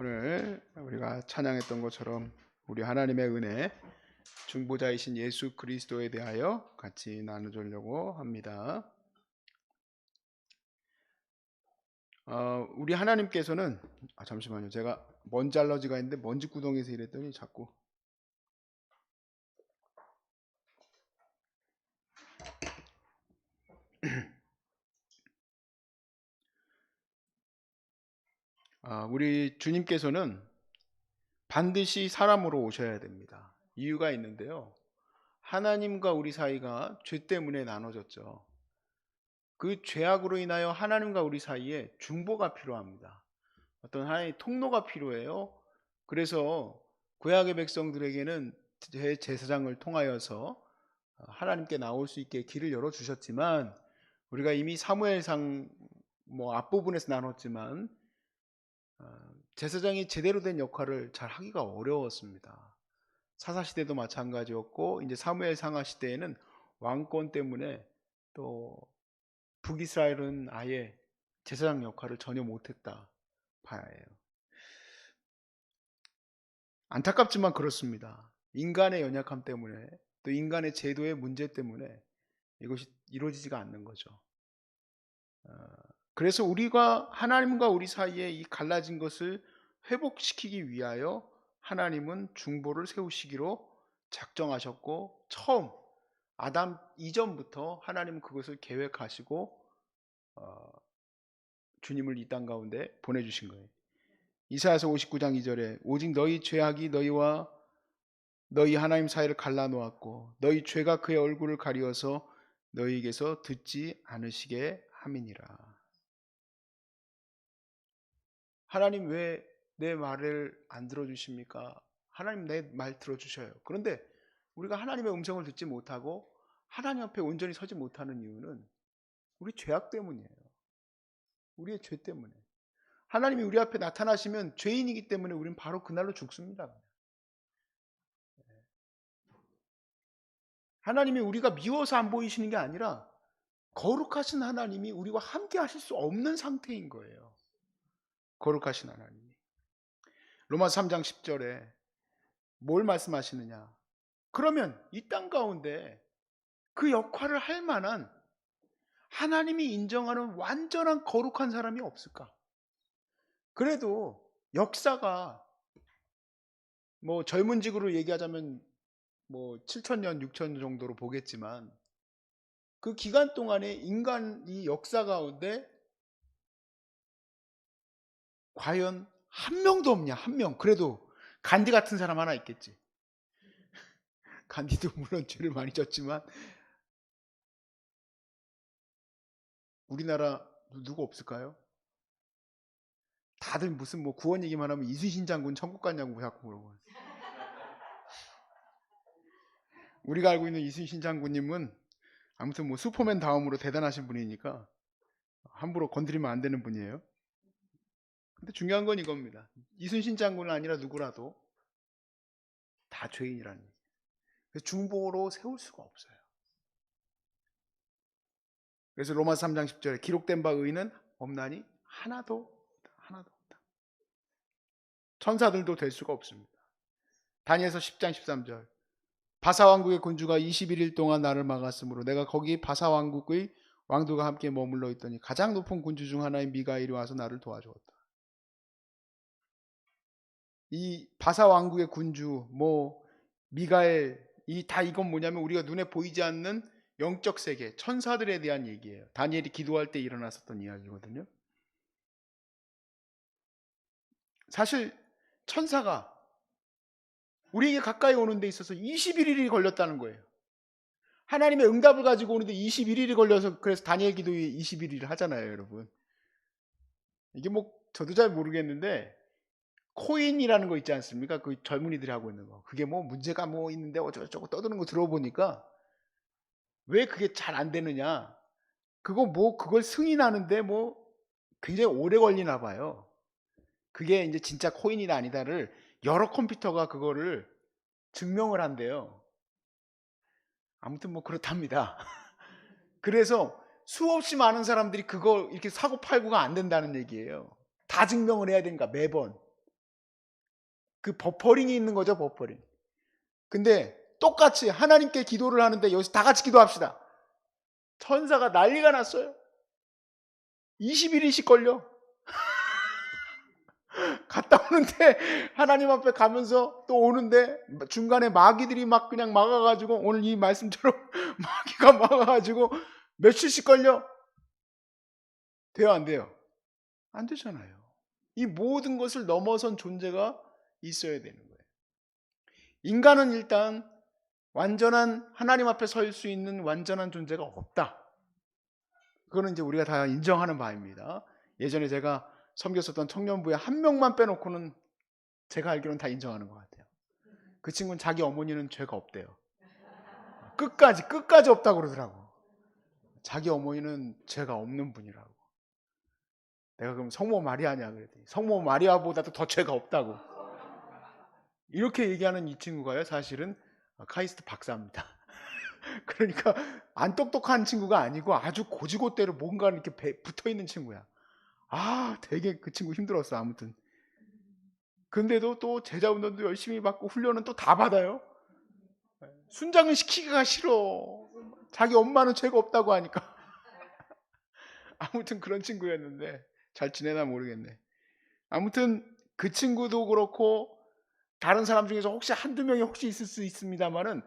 오늘 우리가 찬양했던 것처럼 우리 하나님의 은혜 중보자이신 예수 그리스도에 대하여 같이 나누려고 합니다. 어, 우리 하나님께서는 아, 잠시만요. 제가 먼지 알러지가 있는데 먼지 구덩이에서 이랬더니 자꾸 우리 주님께서는 반드시 사람으로 오셔야 됩니다. 이유가 있는데요. 하나님과 우리 사이가 죄 때문에 나눠졌죠. 그 죄악으로 인하여 하나님과 우리 사이에 중보가 필요합니다. 어떤 하나의 통로가 필요해요. 그래서 구약의 백성들에게는 제 제사장을 통하여서 하나님께 나올 수 있게 길을 열어 주셨지만 우리가 이미 사무엘상 뭐 앞부분에서 나눴지만 어, 제사장이 제대로 된 역할을 잘 하기가 어려웠습니다. 사사 시대도 마찬가지였고 이제 사무엘 상하 시대에는 왕권 때문에 또 북이스라엘은 아예 제사장 역할을 전혀 못했다 봐야 해요. 안타깝지만 그렇습니다. 인간의 연약함 때문에 또 인간의 제도의 문제 때문에 이것이 이루어지지가 않는 거죠. 어, 그래서 우리가 하나님과 우리 사이에 이 갈라진 것을 회복시키기 위하여 하나님은 중보를 세우시기로 작정하셨고 처음 아담 이전부터 하나님은 그것을 계획하시고 어, 주님을 이 땅 가운데 보내주신 거예요. 이사야서 59장 2절에 오직 너희 죄악이 너희와 너희 하나님 사이를 갈라놓았고 너희 죄가 그의 얼굴을 가리어서 너희에게서 듣지 않으시게 함이니라. 하나님 왜 내 말을 안 들어주십니까? 하나님 내 말 들어주셔요. 그런데 우리가 하나님의 음성을 듣지 못하고 하나님 앞에 온전히 서지 못하는 이유는 우리 죄악 때문이에요. 우리의 죄 때문에. 하나님이 우리 앞에 나타나시면 죄인이기 때문에 우리는 바로 그날로 죽습니다. 하나님이 우리가 미워서 안 보이시는 게 아니라 거룩하신 하나님이 우리와 함께 하실 수 없는 상태인 거예요. 거룩하신 하나님이. 로마서 3장 10절에 뭘 말씀하시느냐? 그러면 이 땅 가운데 그 역할을 할 만한 하나님이 인정하는 완전한 거룩한 사람이 없을까? 그래도 역사가 뭐 젊은 직으로 얘기하자면 뭐 7천년, 6천년 정도로 보겠지만 그 기간 동안에 인간이 역사 가운데 과연 한 명도 없냐? 한 명. 그래도 간디 같은 사람 하나 있겠지. 간디도 물론 죄를 많이 졌지만 우리나라 누구 없을까요? 다들 무슨 뭐 구원 얘기만 하면 이순신 장군 천국 갔냐고 자꾸 물어봐요. 우리가 알고 있는 이순신 장군님은 아무튼 뭐 슈퍼맨 다음으로 대단하신 분이니까 함부로 건드리면 안 되는 분이에요. 근데 중요한 건 이겁니다. 이순신 장군은 아니라 누구라도 다 죄인이라는 얘기예요. 그래서 중보로 세울 수가 없어요. 그래서 로마서 3장 10절에 기록된 바 의는 없나니 하나도 없다. 하나도 없다. 천사들도 될 수가 없습니다. 다니엘서 10장 13절 바사 왕국의 군주가 21일 동안 나를 막았으므로 내가 거기 바사 왕국의 왕도가 함께 머물러 있더니 가장 높은 군주 중 하나인 미가일이 와서 나를 도와주었다. 이 바사 왕국의 군주 뭐 미가엘 이 다 이건 뭐냐면 우리가 눈에 보이지 않는 영적 세계 천사들에 대한 얘기예요. 다니엘이 기도할 때 일어났었던 이야기거든요. 사실 천사가 우리에게 가까이 오는 데 있어서 21일이 걸렸다는 거예요. 하나님의 응답을 가지고 오는데 21일이 걸려서 그래서 다니엘 기도에 21일 하잖아요, 여러분. 이게 뭐 저도 잘 모르겠는데 코인이라는 거 있지 않습니까? 그 젊은이들이 하고 있는 거. 그게 뭐 문제가 뭐 있는데 어쩌고저쩌고 떠드는 거 들어보니까 왜 그게 잘 안 되느냐? 그거 뭐 그걸 승인하는데 뭐 굉장히 오래 걸리나 봐요. 그게 이제 진짜 코인이나 아니다를 여러 컴퓨터가 그거를 증명을 한대요. 아무튼 뭐 그렇답니다. 그래서 수없이 많은 사람들이 그거 이렇게 사고 팔고가 안 된다는 얘기예요. 다 증명을 해야 되니까 매번. 그 버퍼링이 있는 거죠, 버퍼링. 근데 똑같이 하나님께 기도를 하는데 여기서 다 같이 기도합시다. 천사가 난리가 났어요. 21일씩 걸려. 갔다 오는데 하나님 앞에 가면서 또 오는데 중간에 마귀들이 막 그냥 막아가지고 오늘 이 말씀처럼 마귀가 막아가지고 며칠씩 걸려. 돼요, 안 돼요? 안 되잖아요. 이 모든 것을 넘어선 존재가 있어야 되는 거예요. 인간은 일단 완전한 하나님 앞에 설 수 있는 완전한 존재가 없다. 그거는 이제 우리가 다 인정하는 바입니다. 예전에 제가 섬겼었던 청년부에 한 명만 빼놓고는 제가 알기로는 다 인정하는 것 같아요. 그 친구는 자기 어머니는 죄가 없대요. 끝까지 끝까지 없다고 그러더라고. 자기 어머니는 죄가 없는 분이라고. 내가 그럼 성모 마리아냐 그랬더니 성모 마리아보다도 더 죄가 없다고. 이렇게 얘기하는 이 친구가요, 사실은 카이스트 박사입니다. 그러니까 안 똑똑한 친구가 아니고 아주 고지고대로 뭔가 이렇게 붙어 있는 친구야. 아, 되게 그 친구 힘들었어, 아무튼. 근데도 또 제자 운동도 열심히 받고 훈련은 또 다 받아요. 순장은 시키기가 싫어. 자기 엄마는 죄가 없다고 하니까. 아무튼 그런 친구였는데 잘 지내나 모르겠네. 아무튼 그 친구도 그렇고 다른 사람 중에서 혹시 한두 명이 혹시 있을 수 있습니다만은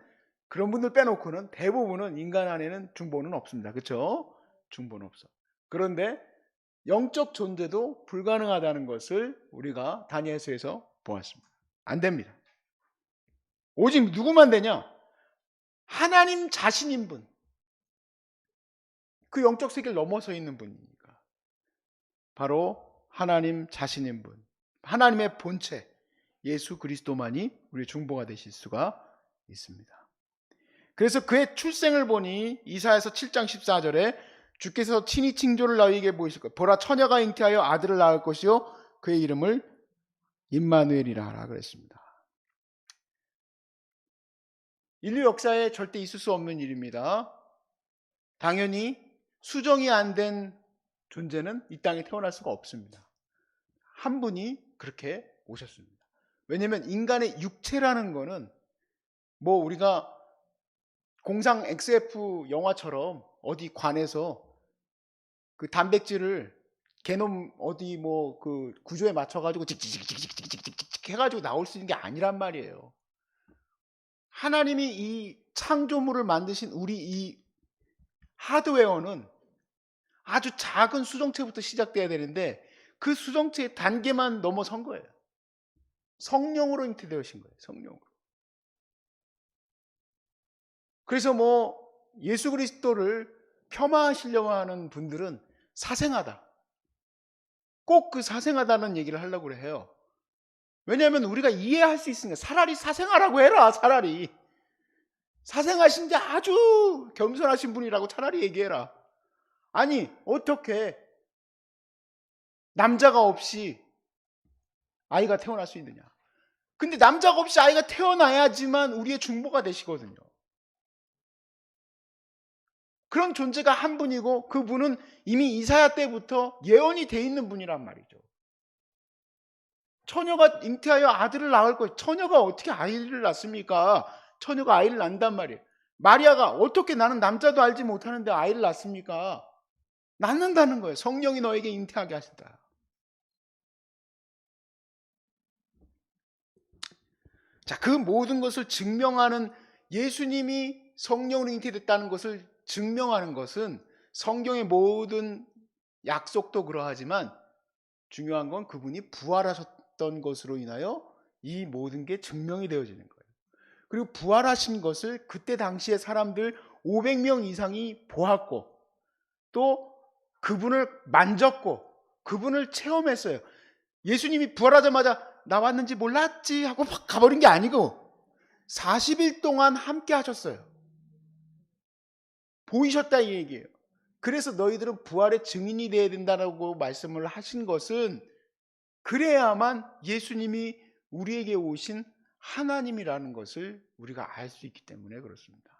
그런 분들 빼놓고는 대부분은 인간 안에는 중보는 없습니다. 그렇죠? 중보는 없어. 그런데 영적 존재도 불가능하다는 것을 우리가 다니엘서에서 보았습니다. 안 됩니다. 오직 누구만 되냐? 하나님 자신인 분. 그 영적 세계를 넘어서 있는 분이니까. 바로 하나님 자신인 분. 하나님의 본체. 예수 그리스도만이 우리 중보가 되실 수가 있습니다. 그래서 그의 출생을 보니 이사에서 7장 14절에 주께서 친히 칭조를 너희에게 보이실 것. 보라 처녀가 잉태하여 아들을 낳을 것이요 그의 이름을 임마누엘이라 하라 그랬습니다. 인류 역사에 절대 있을 수 없는 일입니다. 당연히 수정이 안 된 존재는 이 땅에 태어날 수가 없습니다. 한 분이 그렇게 오셨습니다. 왜냐하면 인간의 육체라는 거는 뭐 우리가 공상 XF 영화처럼 어디 관에서 그 단백질을 개놈 어디 뭐 그 구조에 맞춰 가지고 찍찍찍찍찍찍찍 해가지고 나올 수 있는 게 아니란 말이에요. 하나님이 이 창조물을 만드신 우리 이 하드웨어는 아주 작은 수정체부터 시작돼야 되는데 그 수정체의 단계만 넘어선 거예요. 성령으로 잉태되신 거예요. 성령으로. 그래서 뭐 예수 그리스도를 폄하하시려고 하는 분들은 사생하다. 꼭 그 사생하다는 얘기를 하려고 해요. 왜냐하면 우리가 이해할 수 있으니까 차라리 사생하라고 해라. 차라리 사생하신 게 아주 겸손하신 분이라고 차라리 얘기해라. 아니 어떻게 남자가 없이 아이가 태어날 수 있느냐? 근데 남자가 없이 아이가 태어나야지만 우리의 중보가 되시거든요. 그런 존재가 한 분이고 그 분은 이미 이사야 때부터 예언이 돼 있는 분이란 말이죠. 처녀가 잉태하여 아들을 낳을 것. 처녀가 어떻게 아이를 낳습니까? 처녀가 아이를 낳는단 말이에요. 마리아가 어떻게 나는 남자도 알지 못하는데 아이를 낳습니까? 낳는다는 거예요. 성령이 너에게 잉태하게 하신다. 자, 그 모든 것을 증명하는 예수님이 성령으로 잉태됐다는 것을 증명하는 것은 성경의 모든 약속도 그러하지만 중요한 건 그분이 부활하셨던 것으로 인하여 이 모든 게 증명이 되어지는 거예요. 그리고 부활하신 것을 그때 당시에 사람들 500명 이상이 보았고 또 그분을 만졌고 그분을 체험했어요. 예수님이 부활하자마자 나왔는지 몰랐지 하고 확 가버린 게 아니고 40일 동안 함께 하셨어요. 보이셨다 이 얘기예요. 그래서 너희들은 부활의 증인이 되어야 된다고 말씀을 하신 것은 그래야만 예수님이 우리에게 오신 하나님이라는 것을 우리가 알 수 있기 때문에 그렇습니다.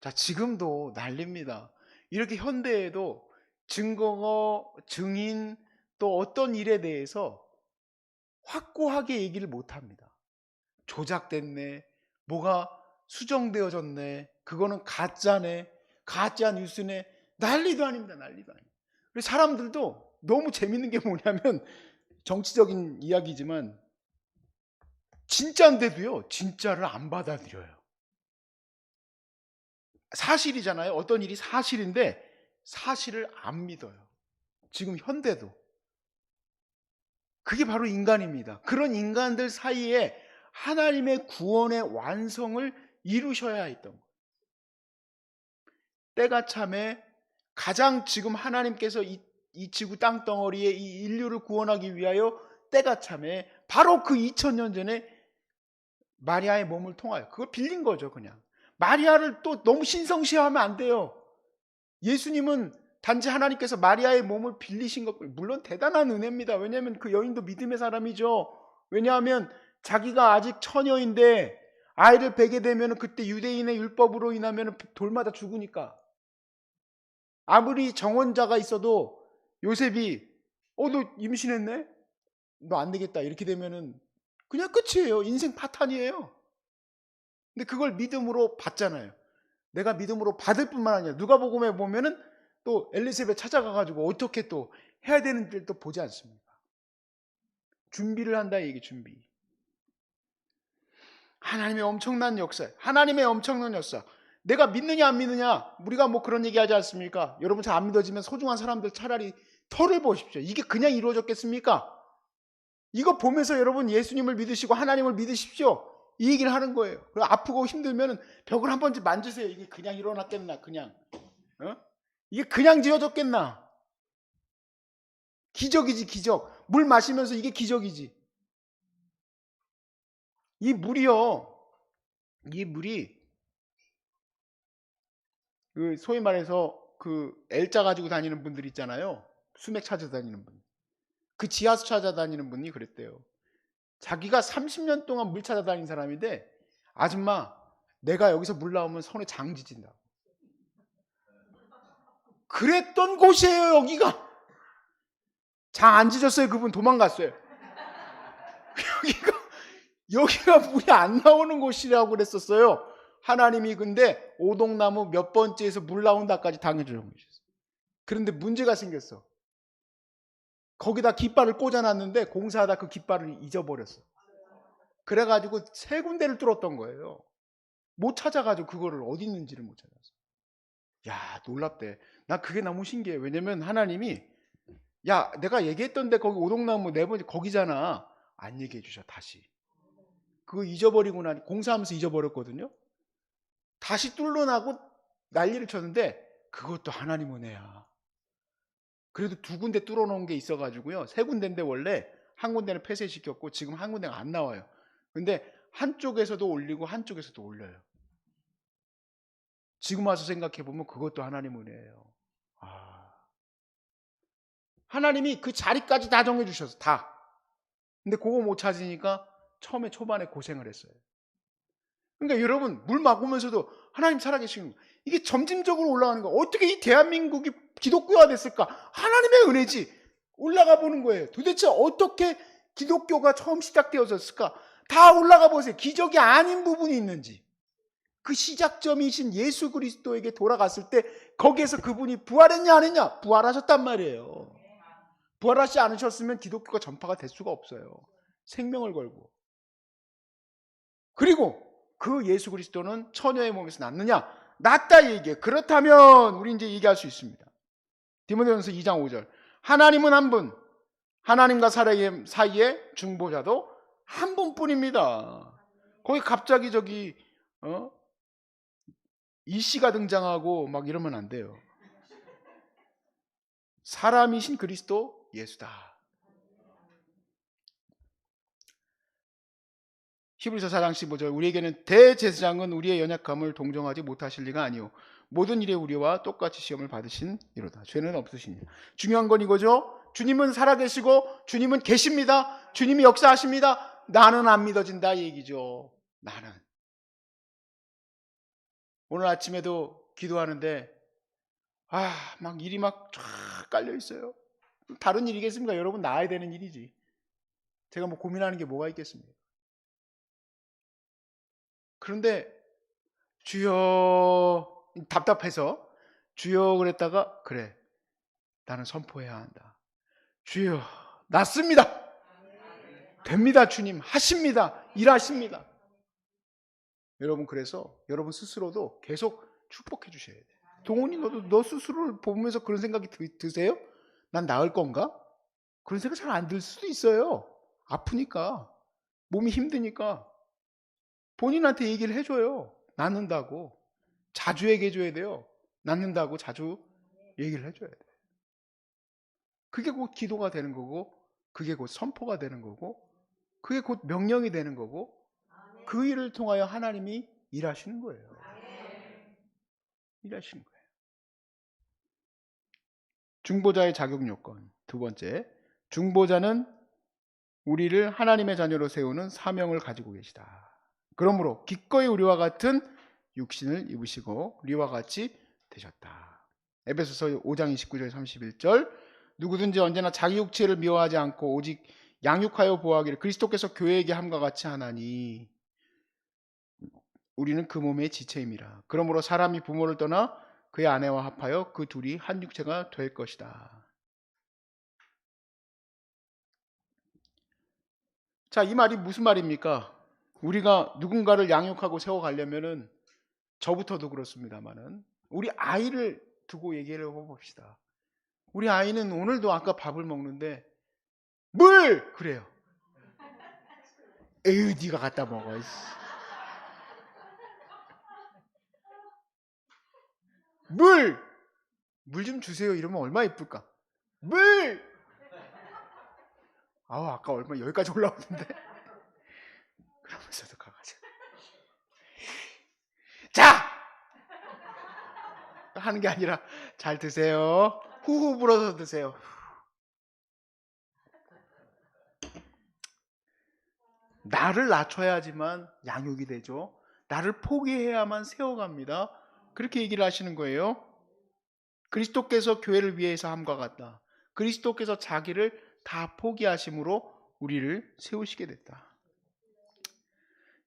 자, 지금도 난립니다. 이렇게 현대에도 증거, 증인, 또 어떤 일에 대해서 확고하게 얘기를 못 합니다. 조작됐네. 뭐가 수정되어졌네. 그거는 가짜네. 가짜 뉴스네. 난리도 아닙니다. 난리도 아니에요. 그래서 사람들도 너무 재밌는 게 뭐냐면 정치적인 이야기지만 진짜인데도요. 진짜를 안 받아들여요. 사실이잖아요. 어떤 일이 사실인데 사실을 안 믿어요. 지금 현대도. 그게 바로 인간입니다. 그런 인간들 사이에 하나님의 구원의 완성을 이루셔야 했던 거예요. 때가 참에 가장 지금 하나님께서 이, 이 지구 땅덩어리에 이 인류를 구원하기 위하여 때가 참에 바로 그 2000년 전에 마리아의 몸을 통하여 그걸 빌린 거죠, 그냥. 마리아를 또 너무 신성시하면 안 돼요. 예수님은 단지 하나님께서 마리아의 몸을 빌리신 것, 물론 대단한 은혜입니다. 왜냐하면 그 여인도 믿음의 사람이죠. 왜냐하면 자기가 아직 처녀인데 아이를 베게 되면 그때 유대인의 율법으로 인하면 돌마다 죽으니까. 아무리 정원자가 있어도 요셉이, 어, 너 임신했네? 너 안 되겠다. 이렇게 되면은 그냥 끝이에요. 인생 파탄이에요. 근데 그걸 믿음으로 받잖아요. 내가 믿음으로 받을 뿐만 아니라 누가복음에 보면은 또 엘리세벳 찾아가 가지고 어떻게 또 해야 되는지를 또 보지 않습니까? 준비를 한다 얘기 준비. 하나님의 엄청난 역사, 하나님의 엄청난 역사. 내가 믿느냐 안 믿느냐 우리가 뭐 그런 얘기하지 않습니까? 여러분 잘 안 믿어지면 소중한 사람들 차라리 털을 보십시오. 이게 그냥 이루어졌겠습니까? 이거 보면서 여러분 예수님을 믿으시고 하나님을 믿으십시오. 이 얘기를 하는 거예요. 아프고 힘들면 벽을 한 번쯤 만지세요. 이게 그냥 일어났겠나? 그냥. 어? 이게 그냥 지어졌겠나? 기적이지, 기적. 물 마시면서 이게 기적이지. 이 물이요. 이 물이 그 소위 말해서 그 L자 가지고 다니는 분들 있잖아요. 수맥 찾아다니는 분. 그 지하수 찾아다니는 분이 그랬대요. 자기가 30년 동안 물 찾아다닌 사람인데 아줌마 내가 여기서 물 나오면 손에 장 지진다. 그랬던 곳이에요 여기가. 장안 지졌어요 그분 도망갔어요. 여기가 여기가 물이 안 나오는 곳이라고 그랬었어요. 하나님이 근데 오동나무 몇 번째에서 물 나온다까지 당해주는 것이었어요. 그런데 문제가 생겼어. 거기다 깃발을 꽂아놨는데 공사하다 그 깃발을 잊어버렸어. 그래가지고 세 군데를 뚫었던 거예요. 못 찾아가지고 그거를 어디 있는지를 못 찾아서. 야 놀랍대. 나 그게 너무 신기해. 왜냐면 하나님이 야 내가 얘기했던데 거기 오동나무 네 번째 거기잖아. 안 얘기해 주셔 다시. 그거 잊어버리고 나니 공사하면서 잊어버렸거든요. 다시 뚫어나고 난리를 쳤는데 그것도 하나님 은혜야. 그래도 두 군데 뚫어놓은 게 있어가지고요. 세 군데인데 원래 한 군데는 폐쇄시켰고 지금 한 군데가 안 나와요. 근데 한쪽에서도 올리고 한쪽에서도 올려요. 지금 와서 생각해 보면 그것도 하나님 은혜예요. 아. 하나님이 그 자리까지 다 정해 주셔서 다. 근데 그거 못 찾으니까 처음에 초반에 고생을 했어요. 그러니까 여러분 물 막으면서도 하나님 살아계시는 거. 이게 점진적으로 올라가는 거. 어떻게 이 대한민국이 기독교가 됐을까? 하나님의 은혜지. 올라가 보는 거예요. 도대체 어떻게 기독교가 처음 시작되어졌을까? 다 올라가 보세요. 기적이 아닌 부분이 있는지. 그 시작점이신 예수 그리스도에게 돌아갔을 때 거기에서 그분이 부활했냐 안 했냐? 부활하셨단 말이에요. 부활하지 않으셨으면 기독교가 전파가 될 수가 없어요. 생명을 걸고. 그리고 그 예수 그리스도는 처녀의 몸에서 났느냐? 낫다 얘기해. 그렇다면 우리 이제 얘기할 수 있습니다. 디모데전서 2장 5절. 하나님은 한 분, 하나님과 사람의 사이에 중보자도 한 분뿐입니다. 거기 갑자기 저기 어? 이 씨가 등장하고 막 이러면 안 돼요. 사람이신 그리스도 예수다. 히브리서 4장 15절 우리에게는 대제사장은 우리의 연약함을 동정하지 못하실 리가 아니오. 모든 일에 우리와 똑같이 시험을 받으신 이로다. 죄는 없으시니 중요한 건 이거죠. 주님은 살아계시고 주님은 계십니다. 주님이 역사하십니다. 나는 안 믿어진다 얘기죠. 나는 오늘 아침에도 기도하는데 아 막 일이 막 쫙 깔려 있어요 다른 일이겠습니까 여러분 나아야 되는 일이지 제가 뭐 고민하는 게 뭐가 있겠습니까? 그런데 주여 답답해서 주여 그랬다가 그래 나는 선포해야 한다. 주여 낫습니다. 됩니다 주님 하십니다 일하십니다. 여러분 그래서 여러분 스스로도 계속 축복해 주셔야 돼. 동훈이 너도 너 스스로를 보면서 그런 생각이 드, 드세요? 난 나을 건가? 그런 생각 잘 안 들 수도 있어요. 아프니까 몸이 힘드니까 본인한테 얘기를 해줘요. 낫는다고 자주 얘기해줘야 돼요. 낫는다고 자주 얘기를 해줘야 돼. 그게 곧 기도가 되는 거고, 그게 곧 선포가 되는 거고, 그게 곧 명령이 되는 거고, 그 일을 통하여 하나님이 일하시는 거예요. 일하시는 거예요. 중보자의 자격 요건. 두 번째, 중보자는 우리를 하나님의 자녀로 세우는 사명을 가지고 계시다. 그러므로 기꺼이 우리와 같은 육신을 입으시고 우리와 같이 되셨다. 에베소서 5장 29절 31절 누구든지 언제나 자기 육체를 미워하지 않고 오직 양육하여 보호하기를 그리스도께서 교회에게 함과 같이 하나니 우리는 그 몸의 지체임이라. 그러므로 사람이 부모를 떠나 그의 아내와 합하여 그 둘이 한 육체가 될 것이다. 자, 이 말이 무슨 말입니까? 우리가 누군가를 양육하고 세워가려면은 저부터도 그렇습니다만은 우리 아이를 두고 얘기를 해봅시다. 우리 아이는 오늘도 아까 밥을 먹는데 물 그래요. 에휴, 네가 갖다 먹어. 이씨. 물! 물 좀 주세요. 이러면 얼마나 이쁠까? 물! 아우, 아까 얼마 여기까지 올라오는데. 그러면서도 가가지고. 자! 하는 게 아니라, 잘 드세요. 후후 불어서 드세요. 나를 낮춰야지만 양육이 되죠. 나를 포기해야만 세워갑니다. 그렇게 얘기를 하시는 거예요. 그리스도께서 교회를 위해서 함과 같다. 그리스도께서 자기를 다 포기하심으로 우리를 세우시게 됐다.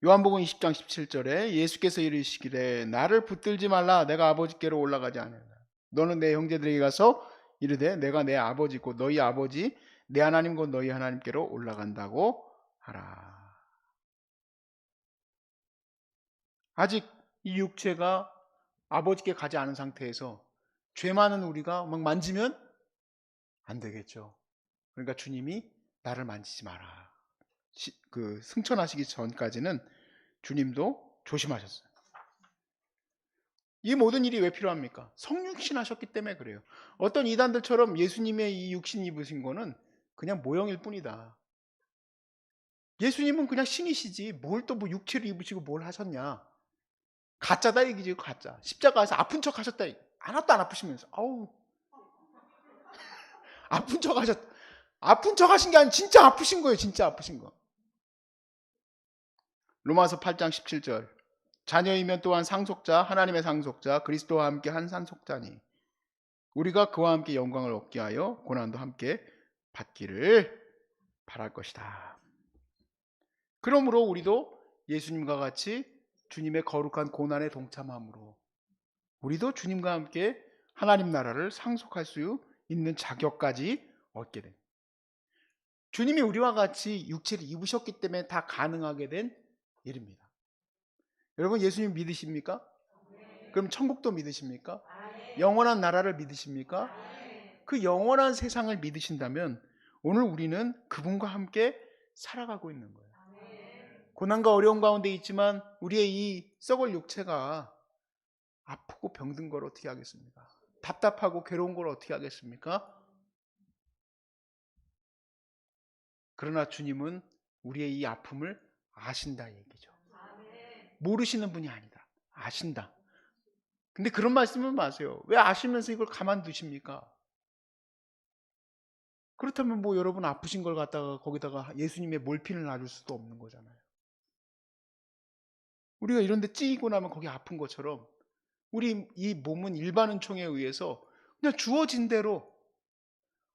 요한복음 20장 17절에 예수께서 이르시기를 나를 붙들지 말라 내가 아버지께로 올라가지 않는다. 너는 내 형제들에게 가서 이르되 내가 내 아버지고 너희 아버지 내 하나님 곧 너희 하나님께로 올라간다고 하라. 아직 이 육체가 아버지께 가지 않은 상태에서 죄 많은 우리가 막 만지면 안 되겠죠. 그러니까 주님이 나를 만지지 마라. 시- 그 승천하시기 전까지는 주님도 조심하셨어요. 이 모든 일이 왜 필요합니까? 성육신 하셨기 때문에 그래요. 어떤 이단들처럼 예수님의 이 육신 입으신 거는 그냥 모형일 뿐이다. 예수님은 그냥 신이시지 뭘 또 뭐 육체를 입으시고 뭘 하셨냐? 가짜다 얘기지 가짜. 십자가에서 아픈 척 하셨다. 얘기. 하나도 안 아프시면서 아우 아픈 척 하셨. 아픈 척 하신 게 아니라 진짜 아프신 거예요. 진짜 아프신 거. 로마서 8장 17절. 자녀이면 또한 상속자, 하나님의 상속자, 그리스도와 함께 한 상속자니 우리가 그와 함께 영광을 얻게 하여 고난도 함께 받기를 바랄 것이다. 그러므로 우리도 예수님과 같이 주님의 거룩한 고난에 동참함으로 우리도 주님과 함께 하나님 나라를 상속할 수 있는 자격까지 얻게 된. 주님이 우리와 같이 육체를 입으셨기 때문에 다 가능하게 된 일입니다. 여러분 예수님 믿으십니까? 그럼 천국도 믿으십니까? 영원한 나라를 믿으십니까? 그 영원한 세상을 믿으신다면 오늘 우리는 그분과 함께 살아가고 있는 거예요. 고난과 어려움 가운데 있지만 우리의 이 썩을 육체가 아프고 병든 걸 어떻게 하겠습니까? 답답하고 괴로운 걸 어떻게 하겠습니까? 그러나 주님은 우리의 이 아픔을 아신다 얘기죠. 모르시는 분이 아니다. 아신다. 근데 그런 말씀은 마세요. 왜 아시면서 이걸 가만두십니까? 그렇다면 뭐 여러분 아프신 걸 갖다가 거기다가 예수님의 몰핀을 놔줄 수도 없는 거잖아요. 우리가 이런 데 찌고 나면 거기 아픈 것처럼 우리 이 몸은 일반 은총에 의해서 그냥 주어진 대로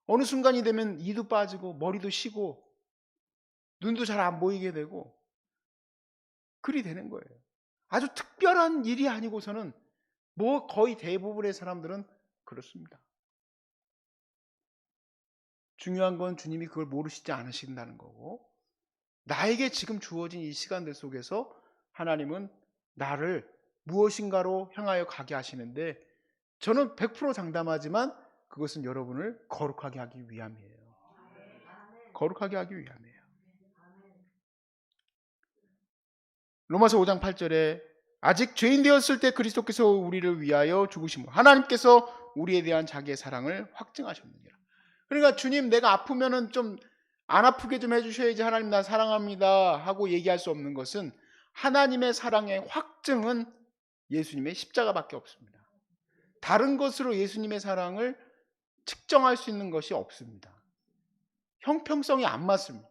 어느 순간이 되면 이도 빠지고 머리도 쉬고 눈도 잘 안 보이게 되고 그리 되는 거예요. 아주 특별한 일이 아니고서는 뭐 거의 대부분의 사람들은 그렇습니다. 중요한 건 주님이 그걸 모르시지 않으신다는 거고 나에게 지금 주어진 이 시간들 속에서 하나님은 나를 무엇인가로 향하여 가게 하시는데 저는 100% 장담하지만 그것은 여러분을 거룩하게 하기 위함이에요. 거룩하게 하기 위함이에요. 로마서 5장 8절에 아직 죄인 되었을 때 그리스도께서 우리를 위하여 죽으심으로 하나님께서 우리에 대한 자기의 사랑을 확증하셨느니라. 그러니까 주님 내가 아프면은 좀 안 아프게 좀 해주셔야지 하나님 나 사랑합니다 하고 얘기할 수 없는 것은 하나님의 사랑의 확증은 예수님의 십자가밖에 없습니다. 다른 것으로 예수님의 사랑을 측정할 수 있는 것이 없습니다. 형평성이 안 맞습니다.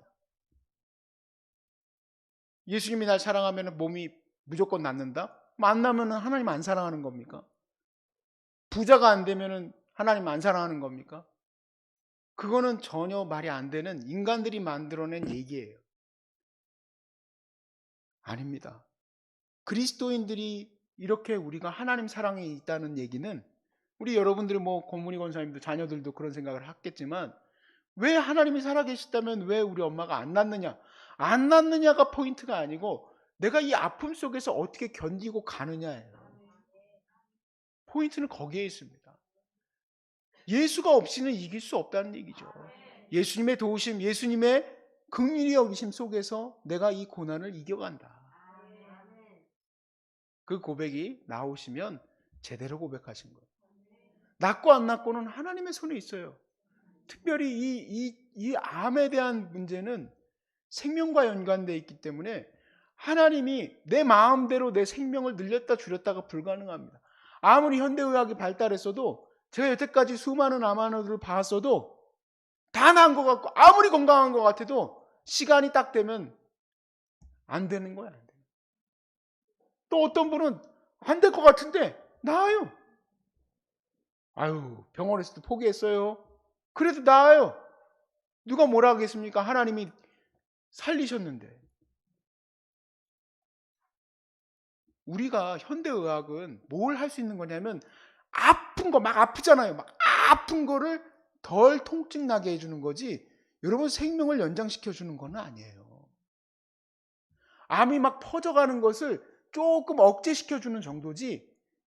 예수님이 날 사랑하면 몸이 무조건 낫는다? 만나면 하나님 안 사랑하는 겁니까? 부자가 안 되면 하나님 안 사랑하는 겁니까? 그거는 전혀 말이 안 되는 인간들이 만들어낸 얘기예요. 아닙니다. 그리스도인들이 이렇게 우리가 하나님 사랑에 있다는 얘기는 우리 여러분들이 뭐 고문희 권사님도 자녀들도 그런 생각을 했겠지만 왜 하나님이 살아계시다면 왜 우리 엄마가 안 낳느냐? 안 낳느냐가 포인트가 아니고 내가 이 아픔 속에서 어떻게 견디고 가느냐예요. 포인트는 거기에 있습니다. 예수가 없이는 이길 수 없다는 얘기죠. 예수님의 도우심, 예수님의 긍휼히 여기심 속에서 내가 이 고난을 이겨간다. 그 고백이 나오시면 제대로 고백하신 거예요. 낫고 안 낫고는 하나님의 손에 있어요. 특별히 이, 이, 이 암에 대한 문제는 생명과 연관되어 있기 때문에 하나님이 내 마음대로 내 생명을 늘렸다 줄였다가 불가능합니다. 아무리 현대의학이 발달했어도 제가 여태까지 수많은 암환우들을 봤어도 다 나은 것 같고 아무리 건강한 것 같아도 시간이 딱 되면 안 되는 거야. 또 어떤 분은 안 될 것 같은데 나아요. 아유 병원에서도 포기했어요. 그래도 나아요. 누가 뭐라 하겠습니까? 하나님이 살리셨는데. 우리가 현대의학은 뭘 할 수 있는 거냐면 아픈 거 막 아프잖아요. 막 아픈 거를 덜 통증 나게 해주는 거지. 여러분 생명을 연장시켜 주는 건 아니에요. 암이 막 퍼져가는 것을 조금 억제시켜 주는 정도지.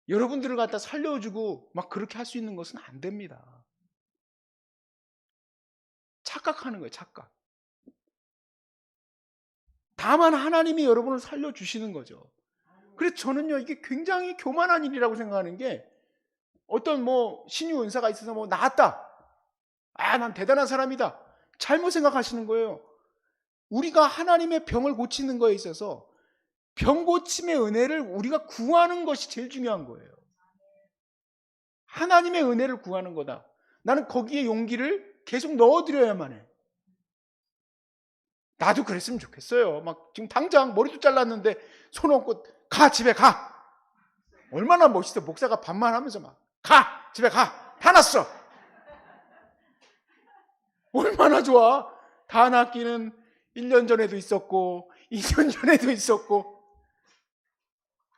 여러분들을 갖다 살려주고 막 그렇게 할 수 있는 것은 안 됩니다. 착각하는 거예요, 착각. 다만 하나님이 여러분을 살려주시는 거죠. 그래서 저는요, 이게 굉장히 교만한 일이라고 생각하는 게 어떤 뭐 신유 은사가 있어서 뭐 나았다. 아, 난 대단한 사람이다. 잘못 생각하시는 거예요. 우리가 하나님의 병을 고치는 거에 있어서 병 고침의 은혜를 우리가 구하는 것이 제일 중요한 거예요. 하나님의 은혜를 구하는 거다. 나는 거기에 용기를 계속 넣어드려야만 해. 나도 그랬으면 좋겠어요. 막 지금 당장 머리도 잘랐는데 손 얹고 가 집에 가. 얼마나 멋있어. 목사가 반말 하면서 막 가 집에 가. 다 났어. 얼마나 좋아. 다 낫기는 1년 전에도 있었고 2년 전에도 있었고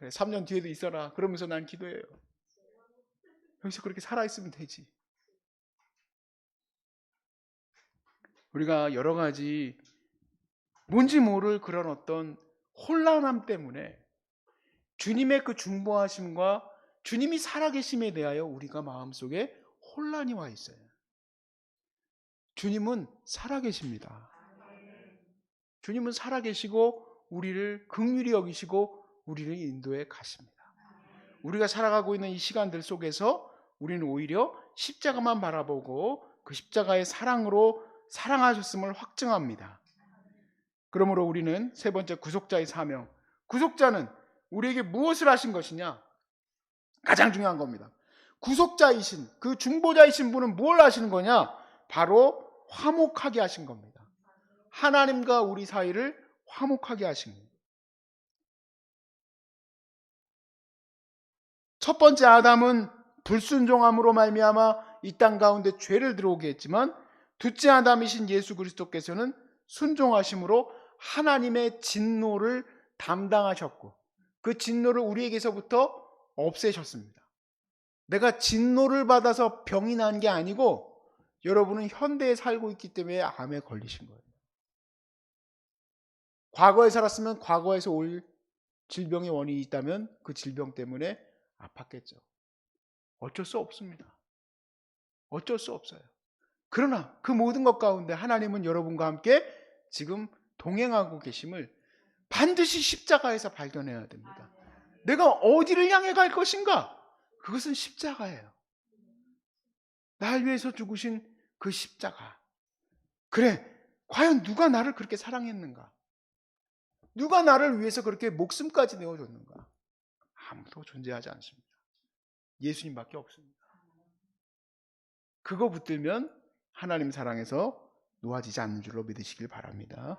그래, 3년 뒤에도 있어라. 그러면서 난 기도해요. 여기서 그렇게 살아있으면 되지. 우리가 여러 가지 뭔지 모를 그런 어떤 혼란함 때문에 주님의 그 중보하심과 주님이 살아계심에 대하여 우리가 마음속에 혼란이 와 있어요. 주님은 살아계십니다. 주님은 살아계시고 우리를 극률히 여기시고 우리를 인도해 가십니다. 우리가 살아가고 있는 이 시간들 속에서 우리는 오히려 십자가만 바라보고 그 십자가의 사랑으로 사랑하셨음을 확증합니다. 그러므로 우리는 세 번째 구속자의 사명. 구속자는 우리에게 무엇을 하신 것이냐? 가장 중요한 겁니다. 구속자이신 그 중보자이신 분은 뭘 하시는 거냐? 바로 화목하게 하신 겁니다. 하나님과 우리 사이를 화목하게 하신 겁니다. 첫 번째 아담은 불순종함으로 말미암아 이 땅 가운데 죄를 들어오게 했지만 둘째 아담이신 예수 그리스도께서는 순종하심으로 하나님의 진노를 담당하셨고 그 진노를 우리에게서부터 없애셨습니다. 내가 진노를 받아서 병이 난 게 아니고 여러분은 현대에 살고 있기 때문에 암에 걸리신 거예요. 과거에 살았으면 과거에서 올 질병의 원인이 있다면 그 질병 때문에 아팠겠죠. 어쩔 수 없습니다. 어쩔 수 없어요. 그러나 그 모든 것 가운데 하나님은 여러분과 함께 지금 동행하고 계심을 반드시 십자가에서 발견해야 됩니다. 내가 어디를 향해 갈 것인가? 그것은 십자가예요. 날 위해서 죽으신 그 십자가. 그래, 과연 누가 나를 그렇게 사랑했는가? 누가 나를 위해서 그렇게 목숨까지 내어줬는가? 아무도 존재하지 않습니다. 예수님밖에 없습니다. 그거 붙들면 하나님 사랑에서 놓아지지 않는 줄로 믿으시길 바랍니다.